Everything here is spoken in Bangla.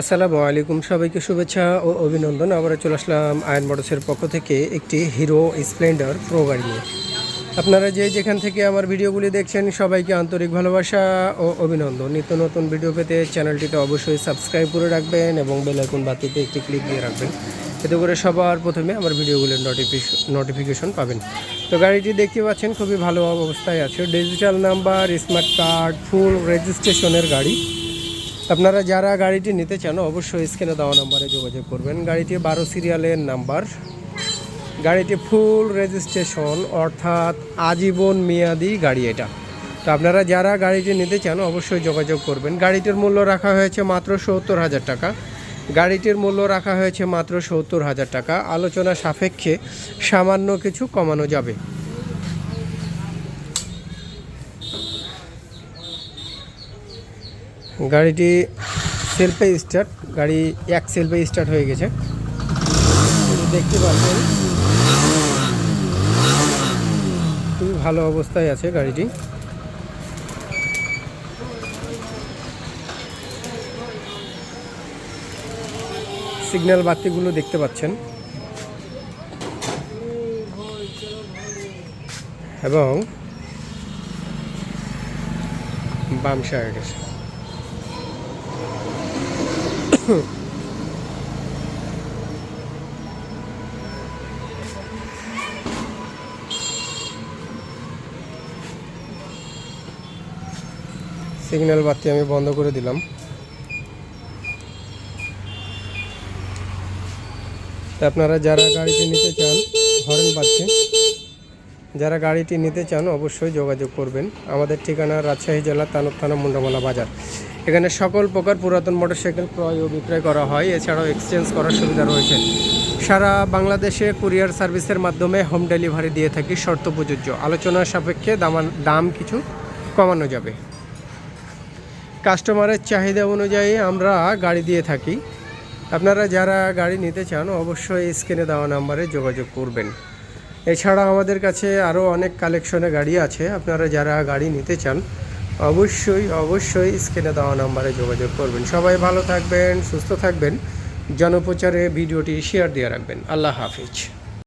আসসালামু আলাইকুম, সবাইকে শুভেচ্ছা ও অভিনন্দন। আবারও চলে আসলাম আয়ন মোটরসের পক্ষ থেকে একটি হিরো স্প্লেন্ডার প্রো গাড়ি নিয়ে। আপনারা যে যেখান থেকে আমার ভিডিওগুলি দেখছেন, সবাইকে আন্তরিক ভালোবাসা ও অভিনন্দন। নিত্য নতুন ভিডিও পেতে চ্যানেলটিতে অবশ্যই সাবস্ক্রাইব করে রাখবেন এবং বেল আইকন বাতিতে একটি ক্লিক দিয়ে রাখবেন। এতে করে সবার প্রথমে আমার ভিডিওগুলির নোটিফিকেশন নোটিফিকেশন পাবেন। তো গাড়িটি দেখতে পাচ্ছেন, খুবই ভালো অবস্থায় আছে। Digital number smart card full রেজিস্ট্রেশনের গাড়ি। আপনারা যারা গাড়িটি নিতে চান, অবশ্যই স্ক্রিনে দেওয়া নাম্বারে যোগাযোগ করবেন। গাড়িটি বারো সিরিয়ালের নাম্বার। গাড়িটি ফুল রেজিস্ট্রেশন, অর্থাৎ আজীবন মেয়াদি গাড়ি এটা। তো আপনারা যারা গাড়িটি নিতে চান, অবশ্যই যোগাযোগ করবেন। গাড়িটির মূল্য রাখা হয়েছে মাত্র সত্তর হাজার টাকা। গাড়িটির মূল্য রাখা হয়েছে মাত্র সত্তর হাজার টাকা। আলোচনা সাপেক্ষে সামান্য কিছু কমানো যাবে। গাড়িটি সেলফে স্টার্ট গাড়ি এক সেলফে স্টার্ট হয়ে গেছে। দেখতে পাচ্ছেন খুবই ভালো অবস্থায় আছে গাড়িটি। সিগন্যাল বাতিগুলো দেখতে পাচ্ছেন। এবং বাম সাইডের সিগন্যাল বাতি আমি বন্ধ করে দিলাম। আপনারা যারা গাড়িটি নিতে চান, হরেন বাজছে যারা গাড়িটি নিতে চান, অবশ্যই যোগাযোগ করবেন। আমাদের ঠিকানা রাজশাহী জেলা তানুক থানা মুন্ডামালা বাজার। এখানে সকল প্রকার পুরাতন মোটরসাইকেল ক্রয় ও বিক্রয় করা হয়। এছাড়াও এক্সচেঞ্জ করার সুবিধা রয়েছে। সারা বাংলাদেশে কুরিয়ার সার্ভিসের মাধ্যমে হোম ডেলিভারি দিয়ে থাকি শর্ত প্রযোজ্য। আলোচনার সাপেক্ষে দামান দাম কিছু কমানো যাবে। কাস্টমারের চাহিদা অনুযায়ী আমরা গাড়ি দিয়ে থাকি। আপনারা যারা গাড়ি নিতে চান, অবশ্যই স্ক্রিনে দেওয়া নাম্বারে যোগাযোগ করবেন। এছাড়া আমাদের কাছে আরও অনেক কালেকশনে গাড়ি আছে। আপনারা যারা গাড়ি নিতে চান অবশ্যই অবশ্যই স্ক্রিনে দেওয়া নাম্বারে যোগাযোগ করবেন। সবাই ভালো থাকবেন, সুস্থ থাকবেন। জনপ্রচারে ভিডিওটি শেয়ার দিয়ে রাখবেন। আল্লাহ হাফিজ।